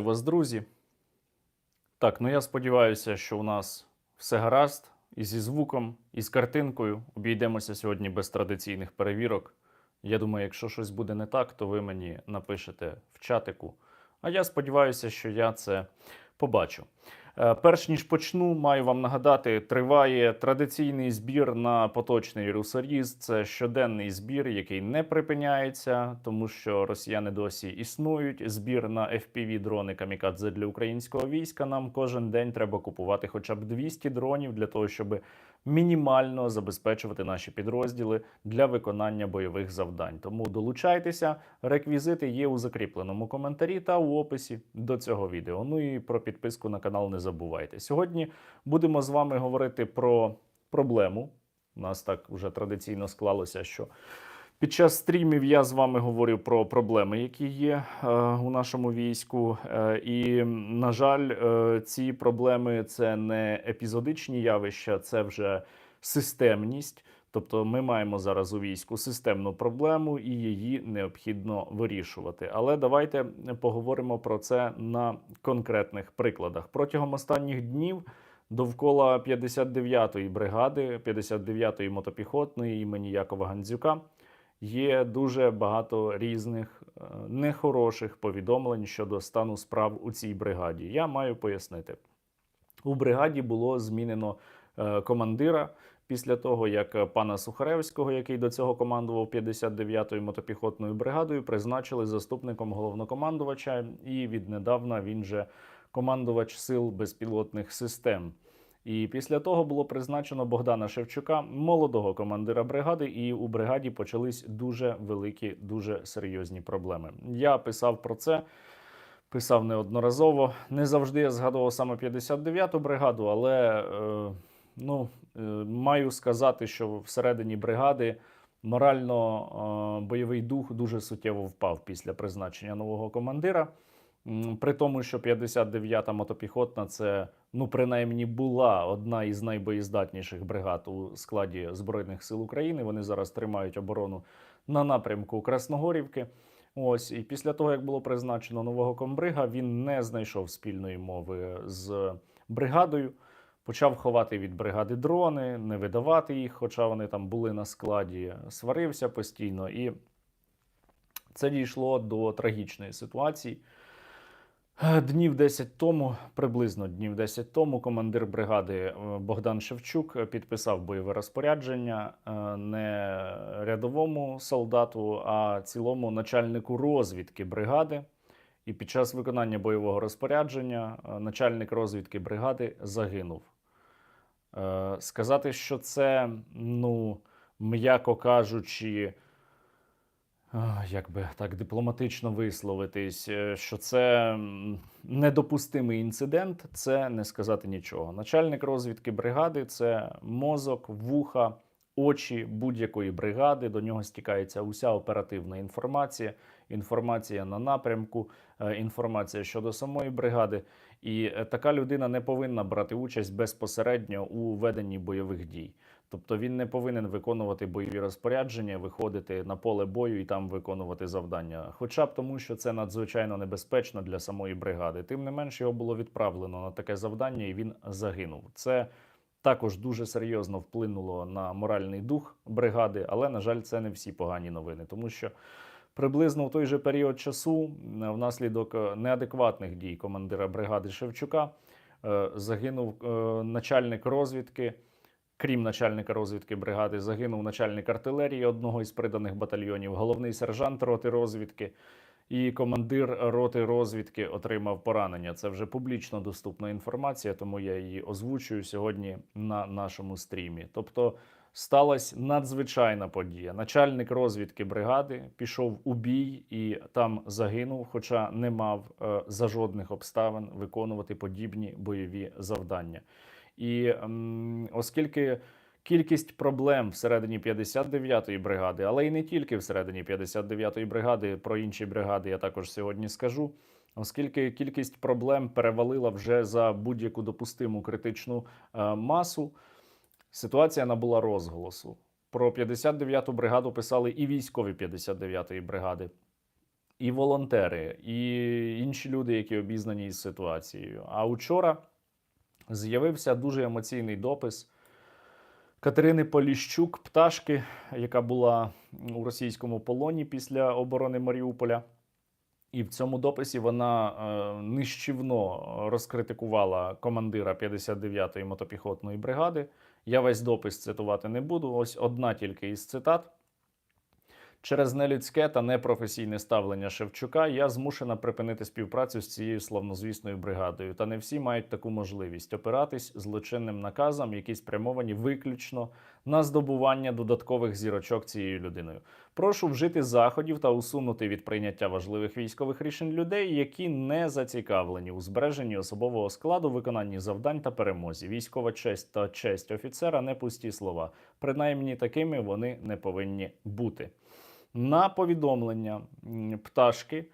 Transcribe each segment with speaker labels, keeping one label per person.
Speaker 1: Вас, друзі. Так, ну я сподіваюся, що у нас все гаразд і зі звуком, і з картинкою. Обійдемося сьогодні без традиційних перевірок. Я думаю, якщо щось буде не так, то ви мені напишете в чатику. А я сподіваюся, що я це побачу. Е, Перш ніж почну, маю вам нагадати, триває традиційний збір на поточний русаріз. Це щоденний збір, який не припиняється, тому що росіяни досі існують. Збір на fpv дрони камікадзе для українського війська. Нам кожен день треба купувати хоча б 200 дронів для того, щоб мінімально забезпечувати наші підрозділи для виконання бойових завдань. Тому долучайтеся. Реквізити є у закріпленому коментарі та у описі до цього відео. Ну і про підписку на канал не забувайте. Сьогодні будемо з вами говорити про проблему. У нас так вже традиційно склалося, що під час стрімів я з вами говорю про проблеми, які є е, у нашому війську. Е, і, на жаль, е, ці проблеми це не епізодичні явища, це вже системність. Тобто ми маємо зараз у війську системну проблему і її необхідно вирішувати. Але давайте поговоримо про це на конкретних прикладах. Протягом останніх днів довкола 59-ї бригади, 59-ї мотопіхотної імені Якова Гандзюка є дуже багато різних е, нехороших повідомлень щодо стану справ у цій бригаді. Я маю пояснити. У бригаді було змінено е, командира після того, як е, пана Сухаревського, який до цього командував 59-ю мотопіхотною бригадою, призначили заступником головнокомандувача, і віднедавна він же командувач сил безпілотних систем. І після того було призначено Богдана Шевчука, молодого командира бригади, і у бригаді почались дуже великі, дуже серйозні проблеми. Я писав про це. Писав неодноразово. Не завжди я згадував саме 59-ту бригаду, але е, ну, е, маю сказати, що всередині бригади морально е, бойовий дух дуже суттєво впав після призначення нового командира. При тому, що 59-та мотопіхотна це ну принаймні була одна із найбоєздатніших бригад у складі Збройних сил України. Вони зараз тримають оборону на напрямку Красногорівки. Ось і після того, як було призначено нового комбрига, він не знайшов спільної мови з бригадою. Почав ховати від бригади дрони, не видавати їх, хоча вони там були на складі, сварився постійно. І це дійшло до трагічної ситуації. Е, Днів 10 тому, приблизно днів 10 тому, командир бригади е, Богдан Шевчук підписав бойове розпорядження е, не рядовому солдату, а цілому начальнику розвідки бригади. І під час виконання бойового розпорядження е, начальник розвідки бригади загинув. Е, Сказати, що це, ну, м'яко кажучи, як би так дипломатично висловитись, е, що це недопустимий інцидент, це не сказати нічого. Начальник розвідки бригади це мозок, вуха, очі будь-якої бригади. До нього стікається уся оперативна інформація, інформація на напрямку, е, інформація щодо самої бригади. І е, така людина не повинна брати участь безпосередньо у веденні бойових дій. Тобто він не повинен виконувати бойові розпорядження, виходити на поле бою і там виконувати завдання. Хоча б тому, що це надзвичайно небезпечно для самої бригади. Тим не менш, його було відправлено на таке завдання, і він загинув. Це також дуже серйозно вплинуло на моральний дух бригади, але на жаль, це не всі погані новини, тому що. Приблизно в той же період часу, е, внаслідок е, неадекватних дій командира бригади Шевчука, е, загинув начальник розвідки. Крім начальника розвідки бригади, загинув начальник артилерії одного із приданих батальйонів, головний сержант роти розвідки і командир роти розвідки отримав поранення. Це вже публічно доступна інформація, тому я її озвучую сьогодні на нашому стрімі. Тобто сталася надзвичайна подія. Начальник розвідки бригади пішов у бій і там загинув, хоча не мав е, за жодних обставин виконувати подібні бойові завдання. І ем, оскільки кількість проблем всередині 59-ї бригади, але і не тільки всередині 59-ї бригади, про інші бригади я також сьогодні скажу. Оскільки кількість проблем перевалила вже за будь-яку допустиму критичну е, масу, ситуація набула розголосу. Про 59-ту бригаду писали і військові 59-ї бригади. і волонтери, і інші люди, які обізнані із ситуацією. А учора з'явився дуже емоційний допис Катерини Поліщук, пташки, яка була у російському полоні після оборони Маріуполя. І в цьому дописі вона е, нищівно розкритикувала командира 59-ї мотопіхотної бригади. Я весь допис цитувати не буду. Ось одна тільки із цитат. Через нелюдське та непрофесійне ставлення Шевчука я змушена припинити співпрацю з цією славнозвісною бригадою. Та не всі мають таку можливість опиратись злочинним наказам, які спрямовані виключно на здобування додаткових зірочок цією людиною. Прошу вжити заходів та усунути від прийняття важливих військових рішень людей, які не зацікавлені у збереженні особового складу, виконанні завдань та перемозі. Військова честь та честь офіцера не пусті слова. Принаймні такими вони не повинні бути. На повідомлення пташки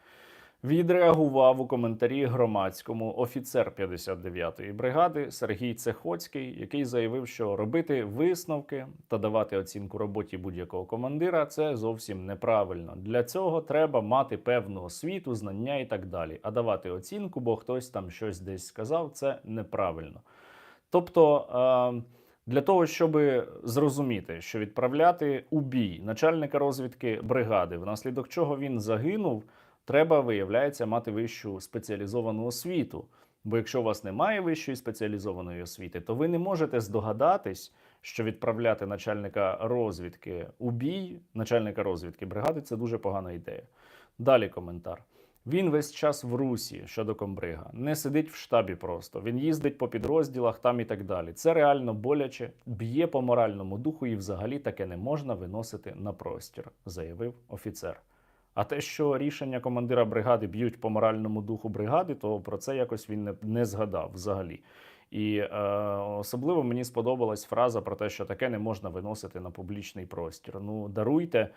Speaker 1: відреагував у коментарі громадському офіцер 59-ї бригади Сергій Цехоцький, який заявив, що робити висновки та давати оцінку роботі будь-якого командира це зовсім неправильно. Для цього треба мати певну освіту, знання і так далі. А давати оцінку, бо хтось там щось десь сказав, це неправильно. Тобто. Е- для того, щоб зрозуміти, що відправляти у бій начальника розвідки бригади, внаслідок чого він загинув, треба, виявляється, мати вищу спеціалізовану освіту. Бо якщо у вас немає вищої спеціалізованої освіти, то ви не можете здогадатись, що відправляти начальника розвідки у бій, начальника розвідки бригади це дуже погана ідея. Далі коментар. Він весь час в русі щодо комбрига, не сидить в штабі просто. Він їздить по підрозділах там і так далі. Це реально боляче, б'є по моральному духу, і взагалі таке не можна виносити на простір, заявив офіцер. А те, що рішення командира бригади б'ють по моральному духу бригади, то про це якось він не, не згадав взагалі. І е, особливо мені сподобалась фраза про те, що таке не можна виносити на публічний простір. Ну даруйте,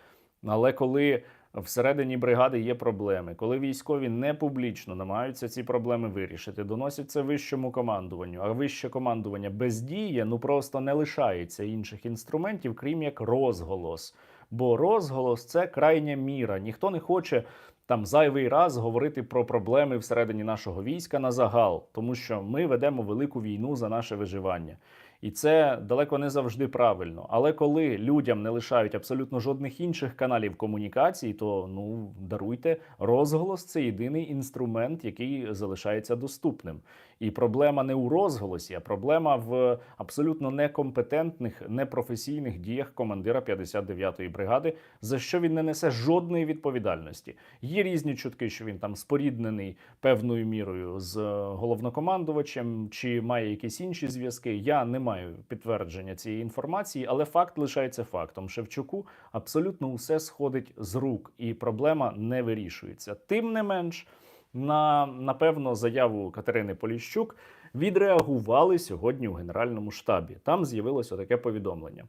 Speaker 1: але коли всередині бригади є проблеми, коли військові не публічно намагаються ці проблеми вирішити, доносять це вищому командуванню, а вище командування бездіє, ну просто не лишається інших інструментів, крім як розголос. Бо розголос це крайня міра. Ніхто не хоче там зайвий раз говорити про проблеми всередині нашого війська на загал, тому що ми ведемо велику війну за наше виживання. І це далеко не завжди правильно. Але коли людям не лишають абсолютно жодних інших каналів комунікації, то ну даруйте, розголос це єдиний інструмент, який залишається доступним. І проблема не у розголосі, а проблема в абсолютно некомпетентних, непрофесійних діях командира 59-ї бригади, за що він не несе жодної відповідальності. Є різні чутки, що він там споріднений певною мірою з головнокомандувачем, чи має якісь інші зв'язки. Я не маю підтвердження цієї інформації, але факт лишається фактом. Шевчуку абсолютно усе сходить з рук, і проблема не вирішується. Тим не менш на напевно заяву Катерини Поліщук відреагували сьогодні у Генеральному штабі. Там з'явилося таке повідомлення.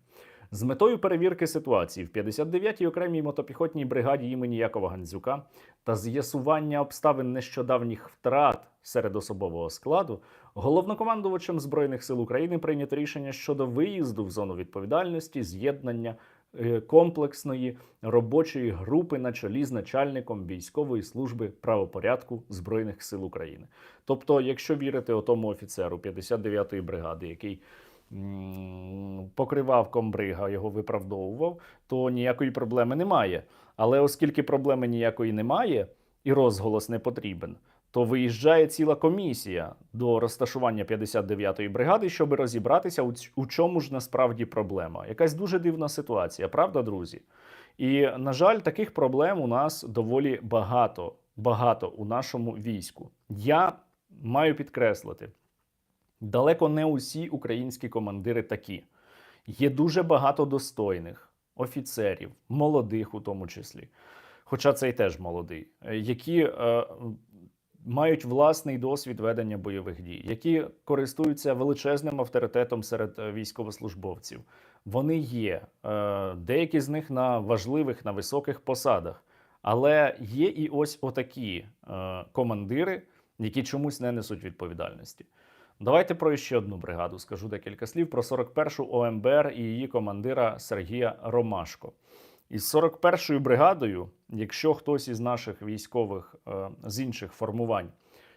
Speaker 1: З метою перевірки ситуації в 59-й окремій мотопіхотній бригаді імені Якова Гандзюка та з'ясування обставин нещодавніх втрат серед особового складу головнокомандувачем збройних сил України прийнято рішення щодо виїзду в зону відповідальності, з'єднання е, комплексної робочої групи на чолі з начальником військової служби правопорядку збройних сил України. Тобто, якщо вірити отому офіцеру 59-ї бригади, який покривав комбрига, його виправдовував, то ніякої проблеми немає. Але оскільки проблеми ніякої немає і розголос не потрібен, то виїжджає ціла комісія до розташування 59-ї бригади, щоб розібратися, у чому ж насправді проблема. Якась дуже дивна ситуація, правда, друзі? І, на жаль, таких проблем у нас доволі багато, багато у нашому війську. Я маю підкреслити, далеко не усі українські командири такі. Є дуже багато достойних офіцерів, молодих у тому числі, хоча цей теж молодий, е, які е, мають власний досвід ведення бойових дій, які користуються величезним авторитетом серед е, військовослужбовців. Вони є, е, деякі з них на важливих, на високих посадах. Але є і ось отакі е, командири, які чомусь не несуть відповідальності. Давайте про ще одну бригаду скажу декілька слів про 41-шу ОМБР і її командира Сергія Ромашко. Із 41-ю бригадою, якщо хтось із наших військових е, з інших формувань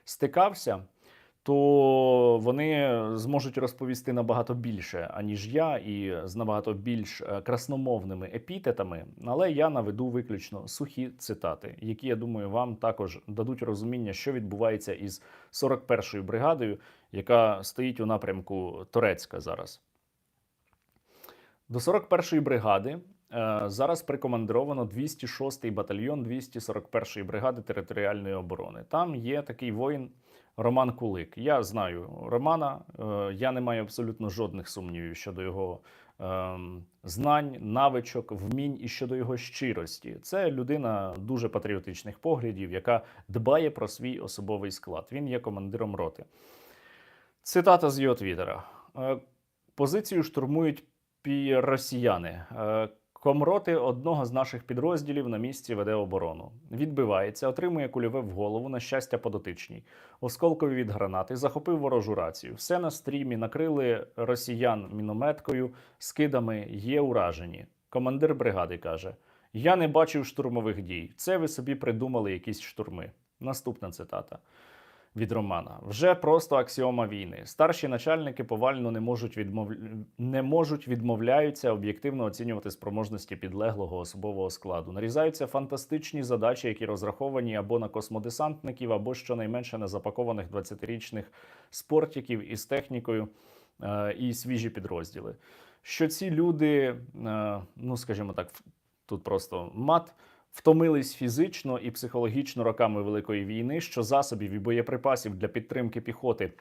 Speaker 1: стикався, то вони зможуть розповісти набагато більше, аніж я, і з набагато більш е, красномовними епітетами. Але я наведу виключно сухі цитати, які я думаю вам також дадуть розуміння, що відбувається із 41-ю бригадою, яка стоїть у напрямку Торецька зараз. До 41-ї бригади е, зараз прикомандировано 206-й батальйон 241-ї бригади територіальної оборони. Там є такий воїн Роман Кулик. Я знаю Романа, е, я не маю абсолютно жодних сумнівів щодо його е, знань, навичок, вмінь і щодо його щирості. Це людина дуже патріотичних поглядів, яка дбає про свій особовий склад. Він є командиром роти. Цитата з його твіттера. Е, Позицію штурмують росіяни. Е, Комроти одного з наших підрозділів на місці веде оборону. Відбивається, отримує кульове в голову, на щастя, подотичній. Осколкові від гранати, захопив ворожу рацію. Все на стрімі, накрили росіян мінометкою, скидами, є уражені. Командир бригади каже: Я не бачив штурмових дій. Це ви собі придумали якісь штурми. Наступна цитата від Романа. Вже просто аксіома війни. Старші начальники повально не можуть відмов... не можуть відмовляються об'єктивно оцінювати спроможності підлеглого особового складу. Нарізаються фантастичні задачі, які розраховані або на космодесантників, або щонайменше на запакованих 20-річних спортиків із технікою е, і свіжі підрозділи. Що ці люди, е, ну скажімо так, тут просто мат втомились фізично і психологічно роками Великої війни, що засобів і боєприпасів для підтримки піхоти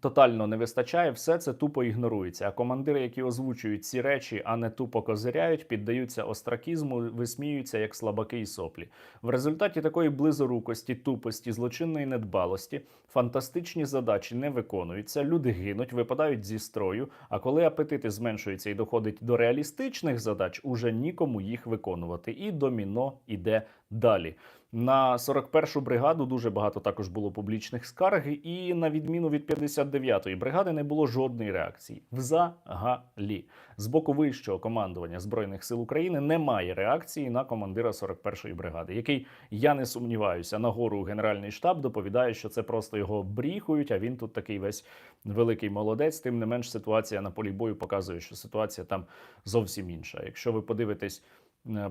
Speaker 1: тотально не вистачає, все це тупо ігнорується. А командири, які озвучують ці речі, а не тупо козиряють, піддаються остракізму, висміюються як слабаки і соплі. В результаті такої близорукості, тупості, злочинної недбалості фантастичні задачі не виконуються, люди гинуть, випадають зі строю. А коли апетити зменшуються і доходить до реалістичних задач, уже нікому їх виконувати. І доміно іде далі. На 41-шу бригаду дуже багато також було публічних скарг, і на відміну від 59-ї бригади не було жодної реакції. Взагалі, з боку вищого командування збройних сил України немає реакції на командира 41-ї бригади, який я не сумніваюся, нагору генеральний штаб доповідає, що це просто його бріхують. А він тут такий весь великий молодець. Тим не менш, ситуація на полі бою показує, що ситуація там зовсім інша. Якщо ви подивитесь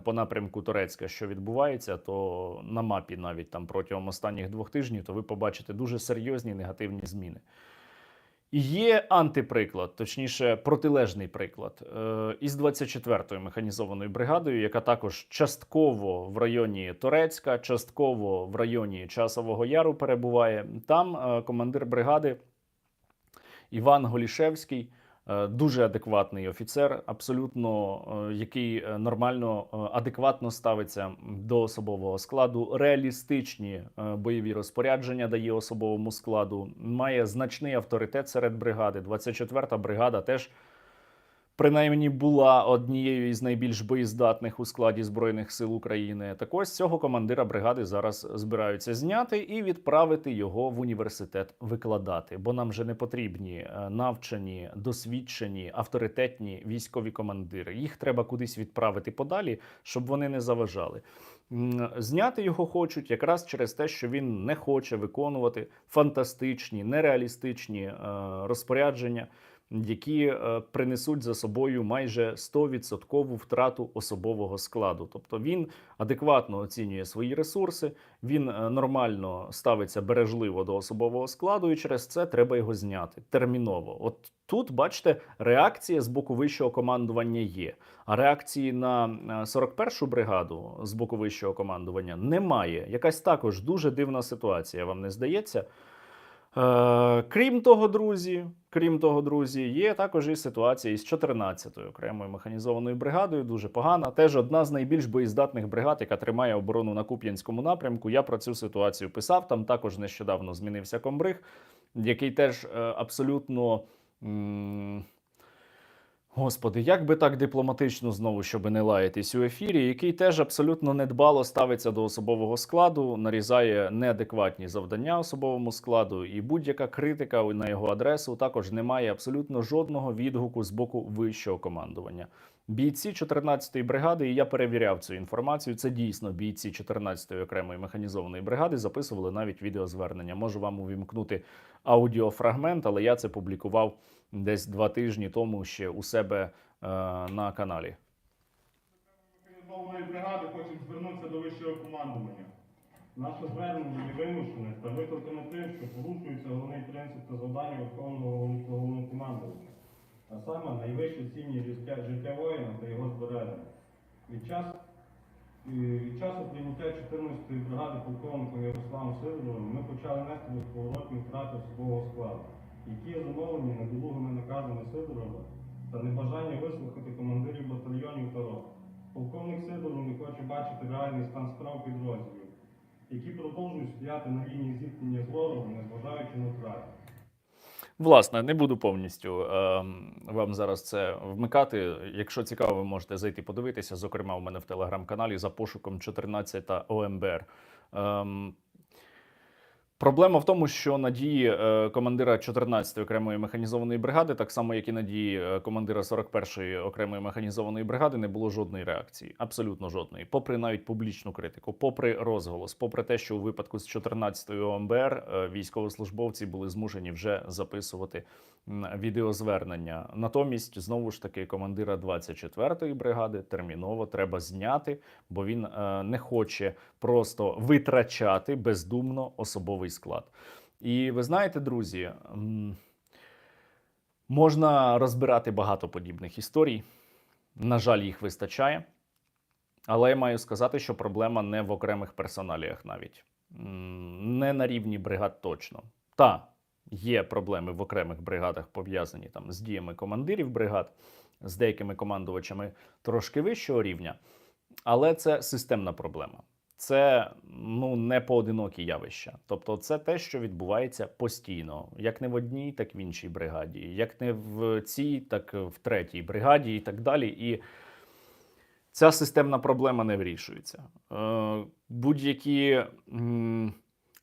Speaker 1: по напрямку Турецька, що відбувається, то на мапі навіть там протягом останніх двох тижнів, то ви побачите дуже серйозні негативні зміни. І є антиприклад, точніше, протилежний приклад е, із 24-ю механізованою бригадою, яка також частково в районі Торецька, частково в районі Часового Яру перебуває. Там е, командир бригади Іван Голішевський. Е, Дуже адекватний офіцер, абсолютно е, який е, нормально, адекватно ставиться до особового складу. Реалістичні бойові розпорядження дає особовому складу. Має значний авторитет серед бригади. 24-та бригада теж принаймні була однією із найбільш боєздатних у складі збройних сил України. Так ось цього командира бригади зараз збираються зняти і відправити його в університет викладати, бо нам же не потрібні е, навчені, досвідчені, авторитетні військові командири. Їх треба кудись відправити подалі, щоб вони не заважали. Зняти його хочуть якраз через те, що він не хоче виконувати фантастичні, нереалістичні е, розпорядження, які е, принесуть за собою майже 100% втрату особового складу. Тобто він адекватно оцінює свої ресурси, він е, нормально ставиться бережливо до особового складу, і через це треба його зняти терміново. От тут, бачите, реакція з боку вищого командування є. А реакції на е, 41-шу бригаду з боку вищого командування немає. Якась також дуже дивна ситуація, вам не здається? Е, крім того, друзі, крім того, друзі, є також і ситуація із 14-ю окремою механізованою бригадою. Дуже погана. Теж одна з найбільш боєздатних бригад, яка тримає оборону на Куп'янському напрямку. Я про цю ситуацію писав. Там також нещодавно змінився комбриг, який теж е, абсолютно. м, Господи, як би так дипломатично знову, щоб не лаятись у ефірі, який теж абсолютно недбало ставиться до особового складу, нарізає неадекватні завдання особовому складу, і будь-яка критика на його адресу також не має абсолютно жодного відгуку з боку вищого командування. Бійці 14-ї бригади, і я перевіряв цю інформацію. Це дійсно бійці 14-ї окремої механізованої бригади записували навіть відеозвернення. Можу вам увімкнути аудіофрагмент, але я це публікував десь два тижні тому ще у себе е, на каналі.
Speaker 2: Механізованої бригади хочемо звернутися до вищого командування. Наше звернення є вимушене та викликано тим, що порушується головний принцип та завдання Верховного Головнокомандування, а саме найвища цінність життя, воїна та його збереження. Від, час, е, від часу прийняття 14-ї бригади полковником Ярославом Сидоровим ми почали нести безповоротні втрати особового складу, які є недолугими наказами Сидорова та небажання вислухати командирів батальйонів та рот. Полковник Сидоров не хоче бачити реальний стан справ підрозділів, які продовжують стояти на лінії зіткнення з ворогом, незважаючи на втрати.
Speaker 1: Власне, не буду повністю е, вам зараз це вмикати. Якщо цікаво, ви можете зайти подивитися. Зокрема, у мене в телеграм-каналі за пошуком 14 та ОМБР. Ем, Проблема в тому, що надії е, командира 14-ї окремої механізованої бригади, так само як і надії е, командира 41-ї окремої механізованої бригади, не було жодної реакції, абсолютно жодної. Попри навіть публічну критику, попри розголос, попри те, що у випадку з 14-ї ОМБР е, військовослужбовці були змушені вже записувати відеозвернення. Натомість, знову ж таки, командира 24-ї бригади терміново треба зняти, бо він не хоче просто витрачати бездумно особовий склад. І ви знаєте, друзі, можна розбирати багато подібних історій. На жаль, їх вистачає. Але я маю сказати, що проблема не в окремих персоналіях навіть. Не на рівні бригад точно. Та є проблеми в окремих бригадах, пов'язані там з діями командирів бригад, з деякими командувачами трошки вищого рівня. Але це системна проблема. Це ну не поодинокі явища. Тобто, це те, що відбувається постійно, як не в одній, так в іншій бригаді, як не в цій, так в третій бригаді, і так далі. І ця системна проблема не вирішується. Е, будь-які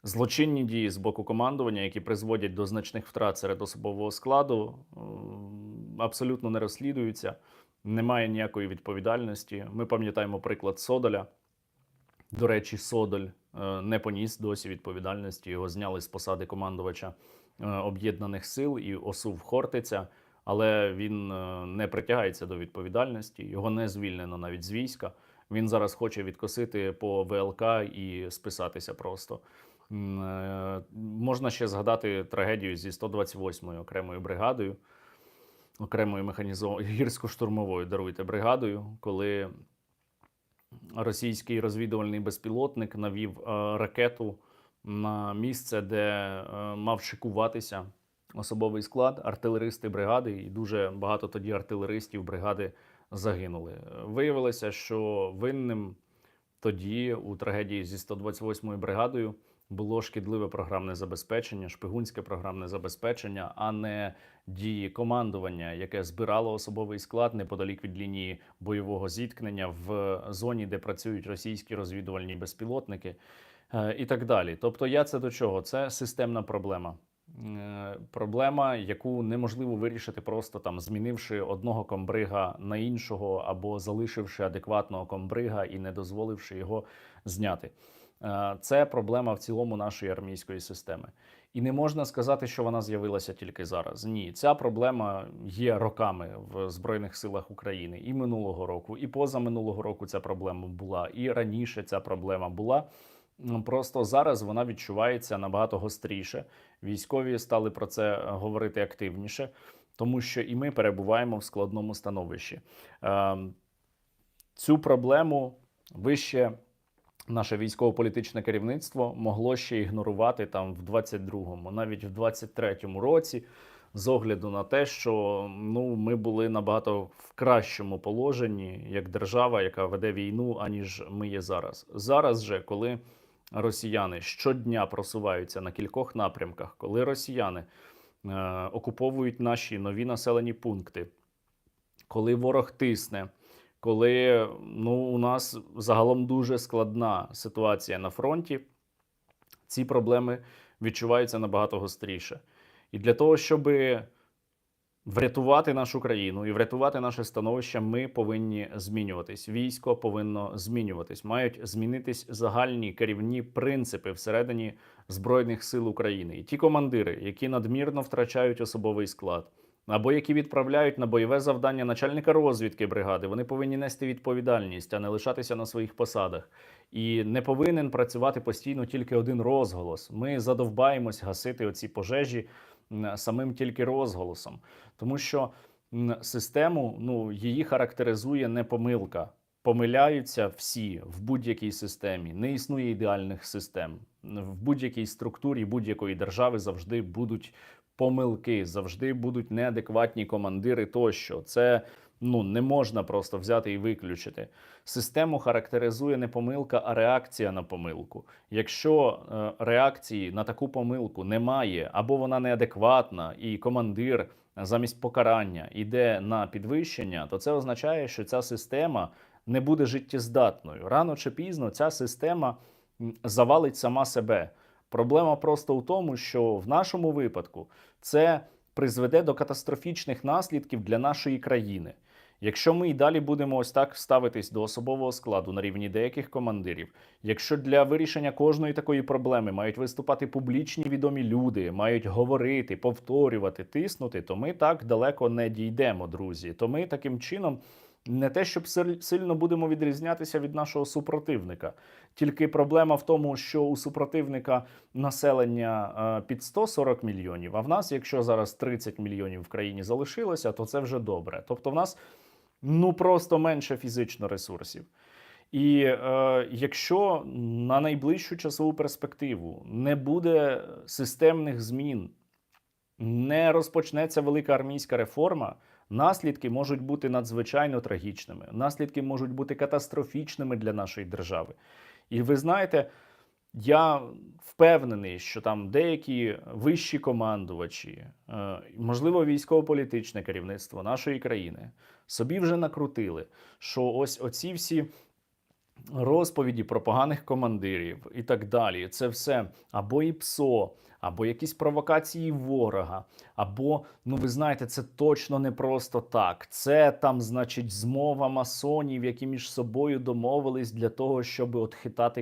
Speaker 1: злочинні дії з боку командування, які призводять до значних втрат серед особового складу, м, абсолютно не розслідуються. Немає ніякої відповідальності. Ми пам'ятаємо приклад Содоля. До речі, Содоль е, не поніс досі відповідальності. Його зняли з посади командувача е, об'єднаних сил і осув Хортиця, але він е, не притягається до відповідальності. Його не звільнено навіть з війська. Він зараз хоче відкосити по ВЛК і списатися просто. Можна ще згадати трагедію зі 128-ю окремою бригадою, окремою механізованою гірсько-штурмовою даруйте бригадою, коли російський розвідувальний безпілотник навів е, ракету на місце, де е, мав шикуватися особовий склад, артилеристи бригади, і дуже багато тоді артилеристів бригади загинули. Виявилося, що винним тоді у трагедії зі 128-ю бригадою було шкідливе програмне забезпечення, шпигунське програмне забезпечення, а не дії командування, яке збирало особовий склад неподалік від лінії бойового зіткнення в зоні, де працюють російські розвідувальні безпілотники, е, і так далі. Тобто, я це до чого? Це системна проблема. Е, Проблема, яку неможливо вирішити, просто там змінивши одного комбрига на іншого, або залишивши адекватного комбрига і не дозволивши його зняти. Е, Це проблема в цілому нашої армійської системи. І не можна сказати, що вона з'явилася тільки зараз. Ні, ця проблема є роками в Збройних силах України і минулого року, і позаминулого року ця проблема була, і раніше ця проблема була. Просто зараз вона відчувається набагато гостріше. Військові стали про це говорити активніше, тому що і ми перебуваємо в складному становищі. Ем, Цю проблему вище наше військово-політичне керівництво могло ще ігнорувати там в 22-му, навіть в 23-му році, з огляду на те, що ну ми були набагато в кращому положенні як держава, яка веде війну, аніж ми є зараз. Зараз же, коли росіяни щодня просуваються на кількох напрямках, коли росіяни е, окуповують наші нові населені пункти, коли ворог тисне, коли ну, у нас загалом дуже складна ситуація на фронті, ці проблеми відчуваються набагато гостріше. І для того, щоб врятувати нашу країну і врятувати наше становище, ми повинні змінюватись. Військо повинно змінюватись. Мають змінитись загальні керівні принципи всередині збройних сил України. І ті командири, які надмірно втрачають особовий склад. Або які відправляють на бойове завдання начальника розвідки бригади, вони повинні нести відповідальність, а не лишатися на своїх посадах. І не повинен працювати постійно тільки один розголос. Ми задовбаємось гасити оці пожежі самим тільки розголосом, тому що систему ну її характеризує не помилка. Помиляються всі в будь-якій системі. Не існує ідеальних систем. В будь-якій структурі будь-якої держави завжди будуть помилки, завжди будуть неадекватні командири тощо. Це ну не можна просто взяти і виключити. Систему характеризує не помилка, а реакція на помилку. Якщо е, реакції на таку помилку немає, або вона неадекватна, і командир замість покарання йде на підвищення, то це означає, що ця система не буде життєздатною. Рано чи пізно ця система завалить сама себе. Проблема просто у тому, що в нашому випадку це призведе до катастрофічних наслідків для нашої країни. Якщо ми і далі будемо ось так ставитись до особового складу на рівні деяких командирів, якщо для вирішення кожної такої проблеми мають виступати публічні відомі люди, мають говорити, повторювати, тиснути, то ми так далеко не дійдемо, друзі. То ми таким чином не те, щоб сильно будемо відрізнятися від нашого супротивника. Тільки проблема в тому, що у супротивника населення е, під 140 мільйонів, а в нас, якщо зараз 30 мільйонів в країні залишилося, то це вже добре. Тобто, в нас ну просто менше фізично ресурсів. І е, якщо на найближчу часову перспективу не буде системних змін, не розпочнеться велика армійська реформа, наслідки можуть бути надзвичайно трагічними. Наслідки можуть бути катастрофічними для нашої держави. І ви знаєте, я впевнений, що там деякі вищі командувачі, е, можливо, військово-політичне керівництво нашої країни собі вже накрутили, що ось оці всі розповіді про поганих командирів і так далі. Це все або і ПСО, або якісь провокації ворога, або, ну ви знаєте, це точно не просто так. Це там, значить, змова масонів, які між собою домовились для того, щоб от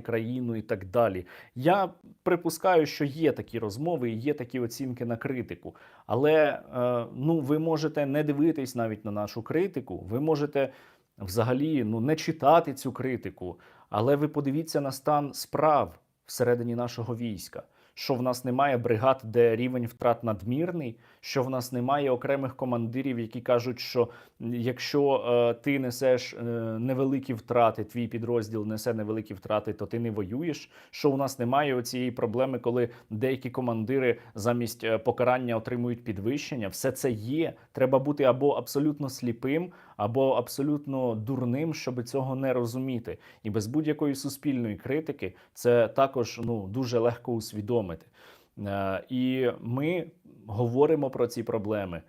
Speaker 1: країну і так далі. Я припускаю, що є такі розмови і є такі оцінки на критику. Але е, ну, ви можете не дивитись навіть на нашу критику, ви можете взагалі ну, не читати цю критику, але ви подивіться на стан справ всередині нашого війська. Що в нас немає бригад, де рівень втрат надмірний, що в нас немає окремих командирів, які кажуть, що якщо е, ти несеш е, невеликі втрати, твій підрозділ несе невеликі втрати, то ти не воюєш. Що у нас немає цієї проблеми, коли деякі командири замість е, покарання отримують підвищення. Все це є. Треба бути або абсолютно сліпим, або абсолютно дурним, щоб цього не розуміти. І без будь-якої суспільної критики це також ну дуже легко усвідомити. Е, І ми говоримо про ці проблеми.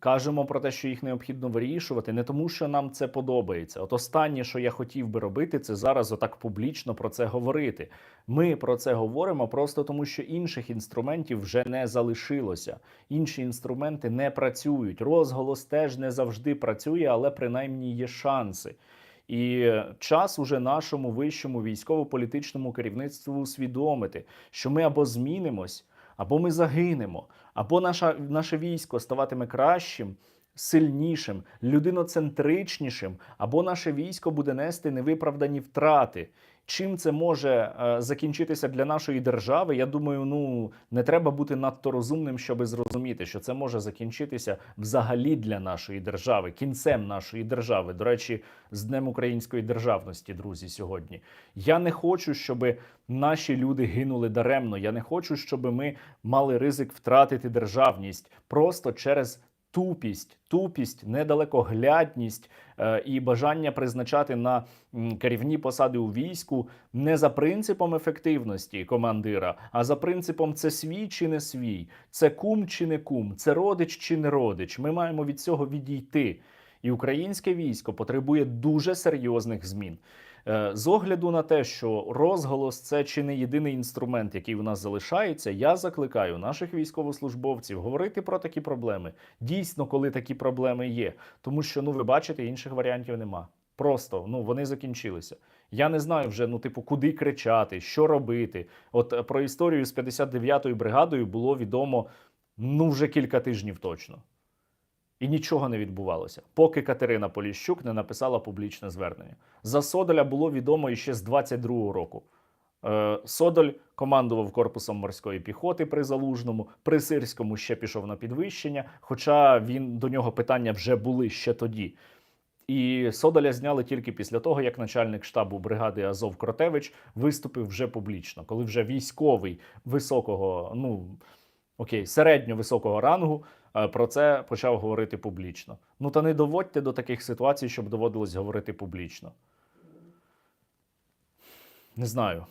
Speaker 1: Кажемо про те, що їх необхідно вирішувати, не тому, що нам це подобається. От останнє, що я хотів би робити, це зараз отак публічно про це говорити. Ми про це говоримо просто тому, що інших інструментів вже не залишилося. Інші інструменти не працюють. Розголос теж не завжди працює, але принаймні є шанси. І час уже нашому вищому військово-політичному керівництву усвідомити, що ми або змінимось, або ми загинемо, або наша, наше військо ставатиме кращим, сильнішим, людиноцентричнішим, або наше військо буде нести невиправдані втрати. Чим це може е, закінчитися для нашої держави? Я думаю, ну не треба бути надто розумним, щоб зрозуміти, що це може закінчитися взагалі для нашої держави, кінцем нашої держави. До речі, з Днем Української державності, друзі, сьогодні. Я не хочу, щоб наші люди гинули даремно. Я не хочу, щоб ми мали ризик втратити державність просто через тупість, тупість, недалекоглядність е, і бажання призначати на керівні посади у війську не за принципом ефективності командира, а за принципом це свій чи не свій, це кум чи не кум, це родич чи не родич. Ми маємо від цього відійти. І українське військо потребує дуже серйозних змін. Е, З огляду на те, що розголос це чи не єдиний інструмент, який у нас залишається, я закликаю наших військовослужбовців говорити про такі проблеми. Дійсно, коли такі проблеми є. Тому що, ну ви бачите, інших варіантів нема. Просто ну вони закінчилися. Я не знаю вже, ну, типу, куди кричати, що робити. От е, про історію з 59-ю бригадою було відомо ну вже кілька тижнів точно. І нічого не відбувалося, поки Катерина Поліщук не написала публічне звернення. За Содоля було відомо іще з 22-го року. Е, Содоль командував корпусом морської піхоти при Залужному, при Сирському ще пішов на підвищення, хоча він до нього питання вже були ще тоді. І Содоля зняли тільки після того, як начальник штабу бригади Азов Кротевич виступив вже публічно, коли вже військовий високого, ну окей, середньо-високого рангу е, про це почав говорити публічно. Ну та не доводьте до таких ситуацій, щоб доводилось говорити публічно. Не знаю.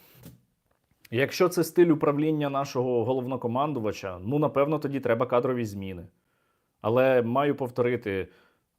Speaker 1: Якщо це стиль управління нашого головнокомандувача, ну напевно тоді треба кадрові зміни. Але маю повторити,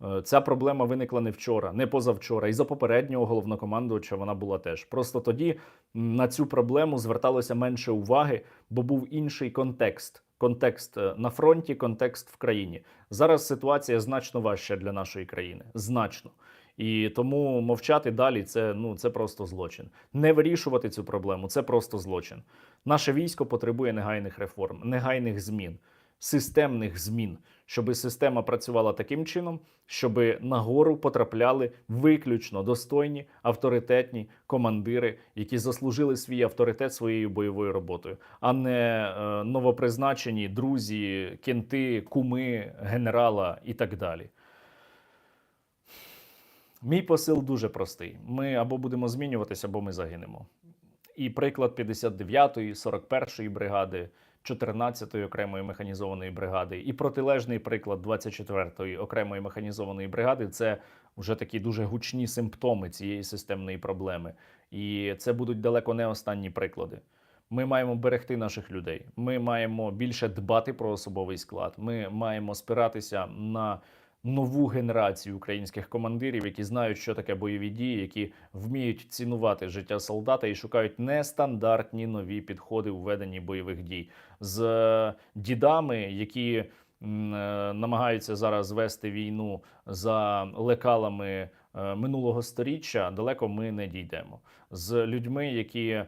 Speaker 1: е, ця проблема виникла не вчора, не позавчора. І за попереднього головнокомандувача вона була теж. Просто тоді на цю проблему зверталося менше уваги, бо був інший контекст. Контекст е, на фронті, контекст в країні. Зараз ситуація значно важча для нашої країни. Значно. І тому мовчати далі це, ну, це просто злочин. Не вирішувати цю проблему це просто злочин. Наше військо потребує негайних реформ, негайних змін, системних змін, щоб система працювала таким чином, щоб нагору потрапляли виключно достойні авторитетні командири, які заслужили свій авторитет своєю бойовою роботою, а не е, новопризначені друзі, кенти, куми генерала і так далі. Мій посил дуже простий: ми або будемо змінюватися, або ми загинемо. І приклад 59-ї, 41-ї бригади, 14-ї окремої механізованої бригади, і протилежний приклад 24-ї окремої механізованої бригади це вже такі дуже гучні симптоми цієї системної проблеми. І це будуть далеко не останні приклади. Ми маємо берегти наших людей. Ми маємо більше дбати про особовий склад. Ми маємо спиратися на нову генерацію українських командирів, які знають, що таке бойові дії, які вміють цінувати життя солдата і шукають нестандартні нові підходи у веденні бойових дій з е, дідами, які е, намагаються зараз вести війну за лекалами е, минулого сторіччя. Далеко ми не дійдемо з людьми, які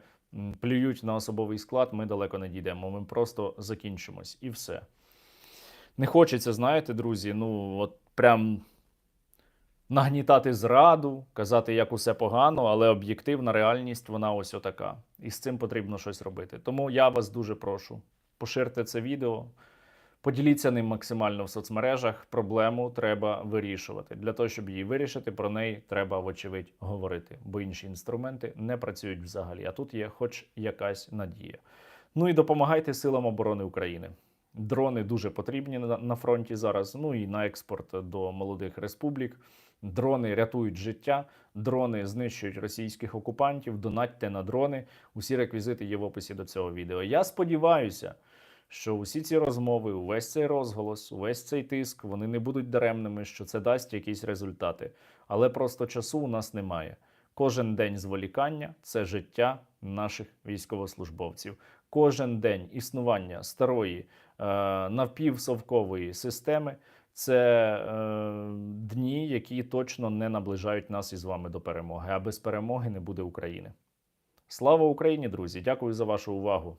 Speaker 1: плюють на особовий склад. Ми далеко не дійдемо. Ми просто закінчимось і все. Не хочеться, знаєте, друзі, ну от прям нагнітати зраду, казати, як усе погано, але об'єктивна реальність вона ось отака. І з цим потрібно щось робити. Тому я вас дуже прошу, поширте це відео, поділіться ним максимально в соцмережах. Проблему треба вирішувати. Для того, щоб її вирішити, про неї треба, вочевидь, говорити, бо інші інструменти не працюють взагалі. А тут є хоч якась надія. Ну і допомагайте силам оборони України. Дрони дуже потрібні на фронті зараз. Ну і на експорт до молодих республік. Дрони рятують життя, дрони знищують російських окупантів. Донатьте на дрони. Усі реквізити є в описі до цього відео. Я сподіваюся, що усі ці розмови, увесь цей розголос, увесь цей тиск, вони не будуть даремними, що це дасть якісь результати. Але просто часу у нас немає. Кожен день зволікання це життя наших військовослужбовців. Кожен день існування старої е, навпівсовкової системи це е, дні, які точно не наближають нас із вами до перемоги. А без перемоги не буде України. Слава Україні, друзі! Дякую за вашу увагу.